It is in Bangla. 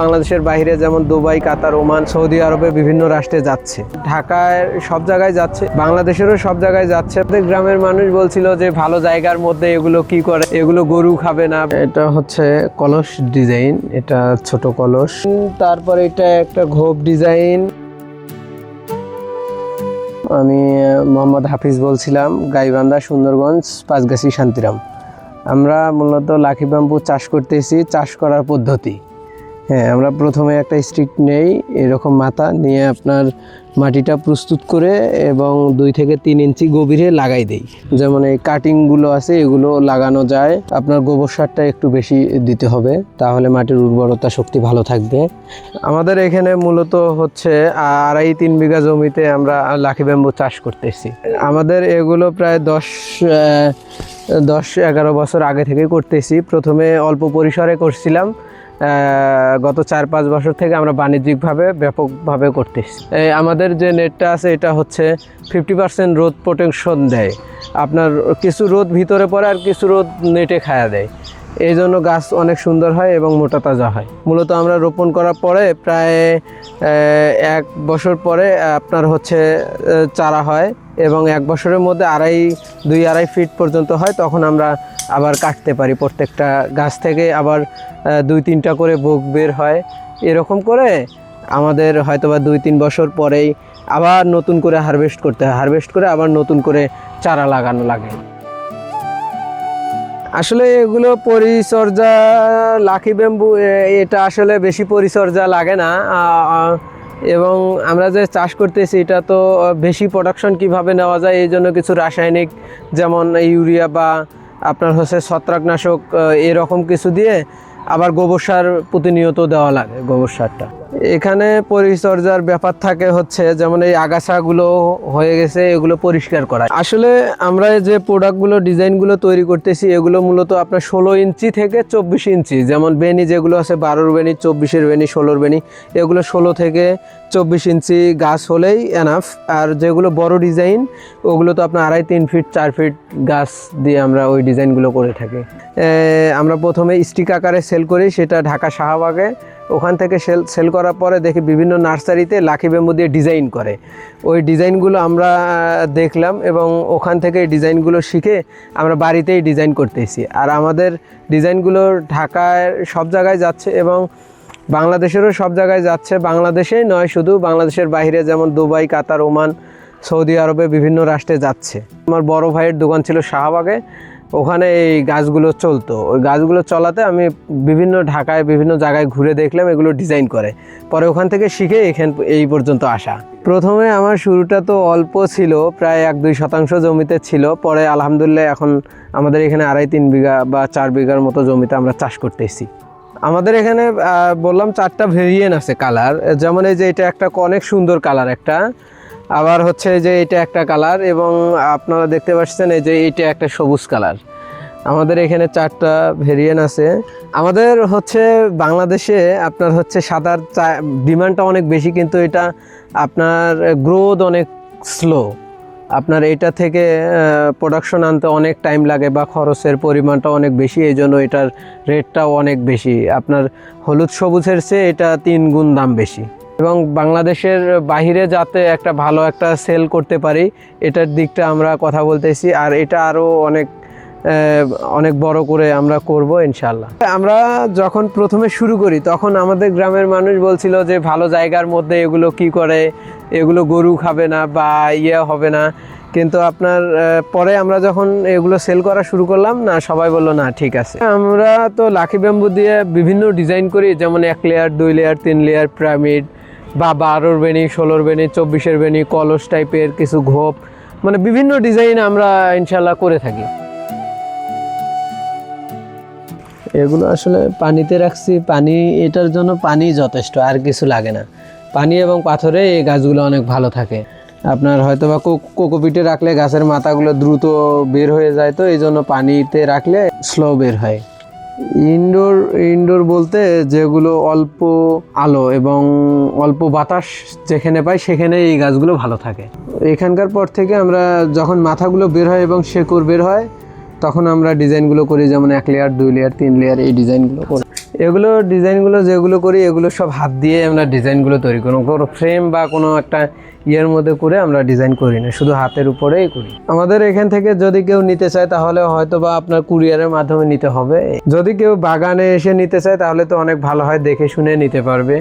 বাংলাদেশের বাইরে যেমন দুবাই, কাতার, ওমান, সৌদি আরবে বিভিন্ন রাষ্ট্রে যাচ্ছে। ঢাকায় সব জায়গায় যাচ্ছে, বাংলাদেশেরও সব জায়গায় যাচ্ছে। গ্রামের মানুষ বলছিল যে ভালো জায়গার মধ্যে এগুলো কি করে, এগুলো গরু খাবে না। এটা হচ্ছে কলস ডিজাইন, এটা ছোট কলস। তারপরে এটা একটা ঘোপ ডিজাইন। আমি মোহাম্মদ হাফিজ বলছিলাম, গাইবান্ধা, সুন্দরগঞ্জ, পাঁচগাছি, শান্তিরাম। আমরা মূলত লাকি ব্যাম্বু চাষ করতেছি, চাষ করার পদ্ধতি। হ্যাঁ আমরা প্রথমে একটা স্টিক নেই, এরকম মাথা নিয়ে আপনার মাটিটা প্রস্তুত করে এবং দুই থেকে তিন ইঞ্চি গভীরে লাগাই দেই। যেমন এই কাটিংগুলো আছে, এগুলো লাগানো যায়। আপনার গোবর সারটা একটু বেশি দিতে হবে, তাহলে মাটির উর্বরতা শক্তি ভালো থাকবে। আমাদের এখানে মূলত হচ্ছে আড়াই তিন বিঘা জমিতে আমরা লাখি ব্যাম্বু চাষ করতেছি। আমাদের এগুলো প্রায় দশ দশ এগারো বছর আগে থেকে করতেছি। প্রথমে অল্প পরিসরে করছিলাম গত চার পাঁচ বছর থেকে আমরা বাণিজ্যিকভাবে ব্যাপকভাবে করতে আমাদের যে নেটটা আছে, এটা হচ্ছে ফিফটি পার্সেন্ট রোদ প্রোটেকশন দেয়। আপনার কিছু রোদ ভিতরে পড়ে আর কিছু রোদ নেটে খায়া দেয়। এই জন্য গাছ অনেক সুন্দর হয় এবং মোটা তাজা হয়। মূলত আমরা রোপণ করার পরে প্রায় এক বছর পরে আপনার হচ্ছে চারা হয় এবং এক বছরের মধ্যে আড়াই, দুই আড়াই ফিট পর্যন্ত হয়। তখন আমরা আবার কাটতে পারি প্রত্যেকটা গাছ থেকে। আবার দুই তিনটা করে বোক বের হয়। এরকম করে আমাদের হয়তোবা দুই তিন বছর পরেই আবার নতুন করে হারভেস্ট করতে হয়। হারভেস্ট করে আবার নতুন করে চারা লাগানো লাগে। আসলে এগুলো পরিচর্যা লাকি ব্যাম্বু এটা আসলে বেশি পরিচর্যা লাগে না। এবং আমরা যে চাষ করতেছি, এটা তো বেশি প্রোডাকশন কীভাবে নেওয়া যায়, এই জন্য কিছু রাসায়নিক, যেমন ইউরিয়া বা আপনার হচ্ছে ছত্রাকনাশক এরকম কিছু দিয়ে আবার গোবর সার প্রতিনিয়ত দেওয়া লাগে, গোবর সারটা। এখানে পরিচর্যার ব্যাপার থাকে হচ্ছে, যেমন এই আগাছাগুলো হয়ে গেছে, এগুলো পরিষ্কার করা। আসলে আমরা যে প্রোডাক্টগুলো ডিজাইনগুলো তৈরি করতেছি, এগুলো মূলত আপনার ষোলো ইঞ্চি থেকে চব্বিশ ইঞ্চি, যেমন বেনি যেগুলো আছে, বারোর বেনি চব্বিশের বেনি ষোলোর বেনি এগুলো ষোলো থেকে চব্বিশ ইঞ্চি গাছ হলেই এনাফ আর যেগুলো বড় ডিজাইন ওগুলো তো আপনার আড়াই, তিন ফিট চার ফিট গাছ দিয়ে আমরা ওই ডিজাইনগুলো করে থাকি। আমরা প্রথমে স্টিক আকারে সেল করি, সেটা ঢাকা শাহবাগে ওখান থেকে সেল সেল করার পরে দেখি বিভিন্ন নার্সারিতে লাকি বেম্বু দিয়ে ডিজাইন করে। ওই ডিজাইনগুলো আমরা দেখলাম এবং ওখান থেকে ডিজাইনগুলো শিখে আমরা বাড়িতেই ডিজাইন করতেছি। আর আমাদের ডিজাইনগুলো ঢাকায় সব জায়গায় যাচ্ছে এবং বাংলাদেশেরও সব জায়গায় যাচ্ছে। বাংলাদেশেই নয়, শুধু বাংলাদেশের বাইরে যেমন দুবাই, কাতার, ওমান, সৌদি আরবে বিভিন্ন রাষ্ট্রে যাচ্ছে। আমার বড় ভাইয়ের দোকান ছিল শাহবাগে। ওখানে এই গাছগুলো চলতো। ওই গাছগুলো চলাতে আমি বিভিন্ন ঢাকায়, বিভিন্ন জায়গায় ঘুরে দেখলাম, এগুলো ডিজাইন করে। পরে ওখান থেকে শিখে এখান এই পর্যন্ত আসা। প্রথমে আমার শুরুটা তো অল্প ছিল, প্রায় এক দুই শতাংশ জমিতে ছিল। পরে আলহামদুলিল্লাহ এখন আমাদের এখানে আড়াই তিন বিঘা বা চার বিঘার মতো জমিতে আমরা চাষ করতেছি। আমাদের এখানে বললাম চারটা ভেরিয়েন্ট আছে কালার যেমন এই যে এটা একটা অনেক সুন্দর কালার একটা। আবার হচ্ছে যে এটা একটা কালার এবং আপনারা দেখতে পাচ্ছেন এই যে এটা একটা সবুজ কালার। আমাদের এখানে চারটা ভেরিয়েন্ট আছে। আমাদের হচ্ছে বাংলাদেশে আপনার হচ্ছে সাদার ডিমান্ডটা অনেক বেশি কিন্তু এটা আপনার গ্রোথ অনেক স্লো আপনার এটা থেকে প্রোডাকশন আনতে অনেক টাইম লাগে বা খরচের পরিমাণটা অনেক বেশি এই জন্য এটার রেটটাও অনেক বেশি। আপনার হলুদ সবুজের চেয়ে এটা তিন গুণ দাম বেশি। এবং বাংলাদেশের বাইরে যাতে একটা ভালো একটা সেল করতে পারি, এটার দিকটা আমরা কথা বলতেছি। আর এটা আরও অনেক অনেক বড় করে আমরা করব ইনশাল্লাহ আমরা যখন প্রথমে শুরু করি, তখন আমাদের গ্রামের মানুষ বলছিল যে, ভালো জায়গার মধ্যে এগুলো কি করে? এগুলো গরু খাবে না বা ইয়ে হবে না। কিন্তু আপনার পরে আমরা যখন এগুলো সেল করা শুরু করলাম, না, সবাই বলল, না, ঠিক আছে। আমরা তো লাখি ব্যাম্বু দিয়ে বিভিন্ন ডিজাইন করি, যেমন এক লেয়ার দুই লেয়ার তিন লেয়ার পিরামিড বা বারোর বেনি ষোলোর বেনি চব্বিশের বেনি কলস টাইপের কিছু ঘোপ মানে বিভিন্ন ডিজাইন আমরা ইনশাল্লাহ করে থাকি। এগুলো আসলে পানিতে রাখছি, পানি, এটার জন্য পানি যথেষ্ট, আর কিছু লাগে না। পানি এবং পাথরে এই গাছগুলো অনেক ভালো থাকে। আপনার হয়তো বা কোকোপিটে রাখলে গাছের মাথাগুলো দ্রুত বের হয়ে যায় তো, এই জন্য পানিতে রাখলে স্লো বের হয়। ইনডোর ইনডোর বলতে যেগুলো অল্প আলো এবং অল্প বাতাস যেখানে পাই সেখানে এই গাছগুলো ভালো থাকে। এখানকার পর থেকে আমরা যখন মাথাগুলো বের হয় এবং শেকড় বের হয়, তখন আমরা ডিজাইনগুলো করি, যেমন এক লেয়ার দুই লেয়ার তিন লেয়ার এই ডিজাইনগুলো করি। এগুলো ডিজাইনগুলো যেগুলো করি, এগুলো সব হাত দিয়ে আমরা ডিজাইনগুলো তৈরি করি। কোনো ফ্রেম বা কোনো একটা ইয়ের মধ্যে করে আমরা ডিজাইন করি না, শুধু হাতের উপরেই করি। আমাদের এখান থেকে যদি কেউ নিতে চায়, তাহলে হয়তো বা আপনার কুরিয়ারের মাধ্যমে নিতে হবে। যদি কেউ বাগানে এসে নিতে চায়, তাহলে তো অনেক ভালো হয়, দেখে শুনে নিতে পারবে।